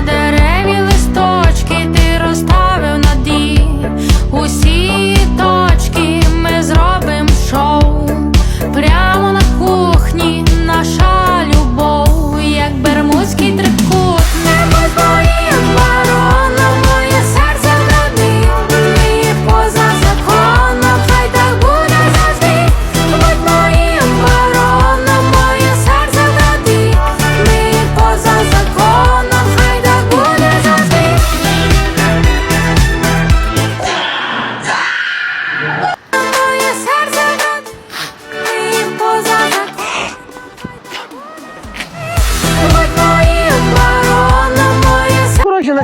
на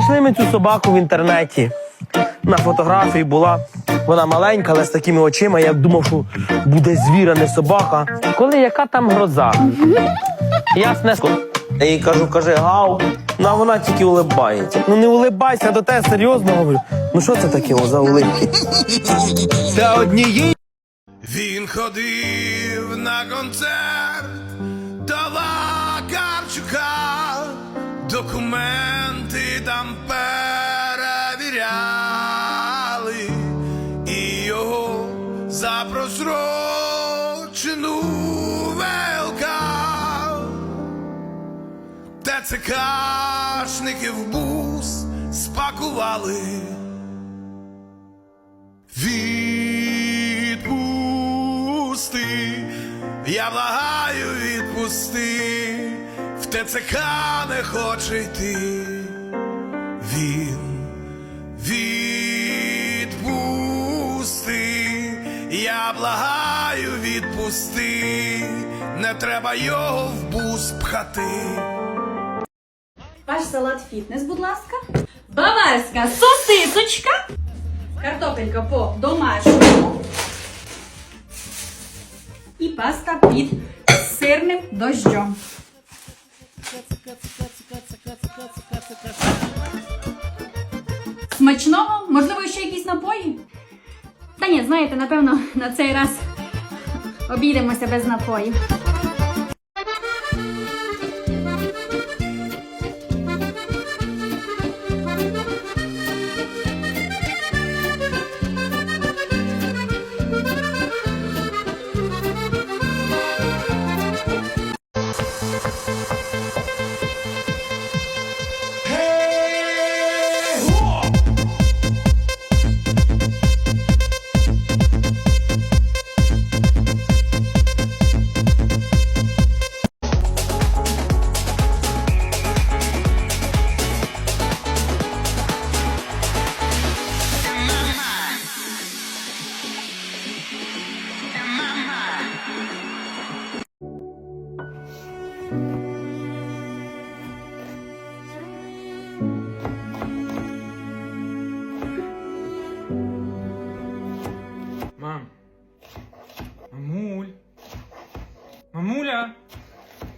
знайшли ми цю собаку в інтернеті. На фотографії була вона маленька, але з такими очима. Я думав, що буде звір, а не собака. Коли яка там гроза? Ясне. Я їй кажу, кажи гав. Ну а вона тільки улибається. Ну не улибайся, до тебе серйозно говорю. Ну що це таке за улибки? Та однієї Він ходив на концерт до Вакарчука, документи там перевіряли, і його за просрочену ВЛК. ТЦКшники в бус спакували. Відпусти, я благаю, відпусти, в ТЦК не хоче йти. Він відпусти, я благаю, відпусти, не треба його в бус пхати. Ваш салат фітнес, будь ласка. Баварська сосисочка. Картопелька по домашньому. І паста під сирним дощом. Смачного? Можливо, ще якісь напої? Та ні, знаєте, напевно, на цей раз обійдемося без напоїв.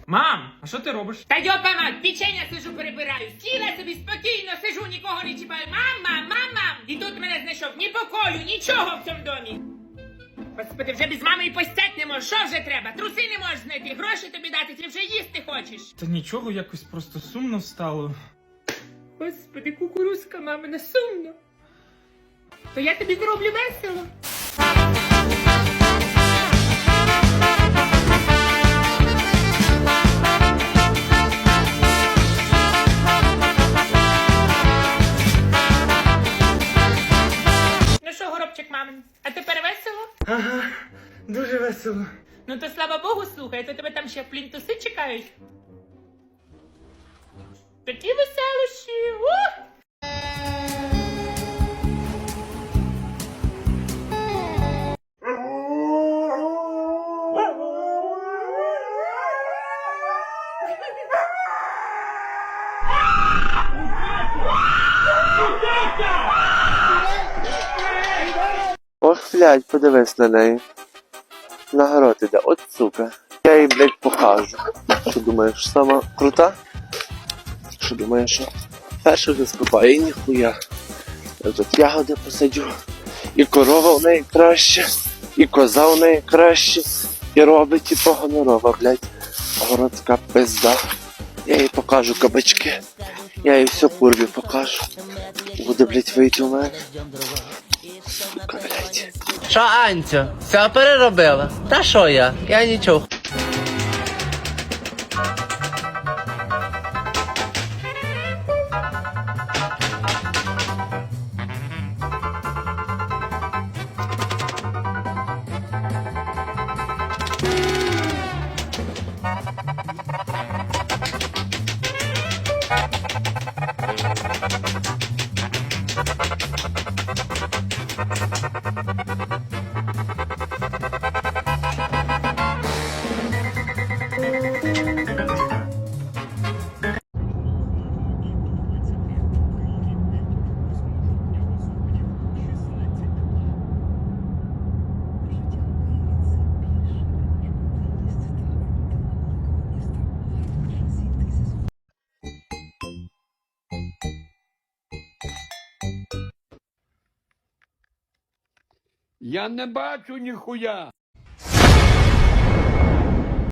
Мам, а що ти робиш? Та йопана, печення сижу перебираю. Сіла собі спокійно, сижу, нікого не чіпаю. Мама, мама! І тут мене знайшов ні покою, нічого в цьому домі. Господи, вже без мами і постять не можеш. Що вже треба? Труси не можеш знайти, гроші тобі дати, ти вже їсти хочеш. Та нічого, якось просто сумно стало. Господи, кукурузка, мамина, сумно. То я тобі зроблю весело. Дуже весело. Ну то слава Богу, слухай, то тебе там ще плінтуси чекають. Такі веселощі. Ух! Ох, блядь, подивись на неї. На город іде, от сука. Я їй, блядь, покажу. Що думаєш, сама крута? Що думаєш, що перше вже скопає, і ніхуя. Я тут ягоди посадю. І корова в неї краще, і коза в неї краще, і робить, і погонорова, блядь. Городська пизда. Я їй покажу кабачки. Я їй все курві покажу. Буде, блядь, вийти у мене. Що, Анцю, все переробила? Та що я? Я нічого. Я не бачу ніхуя.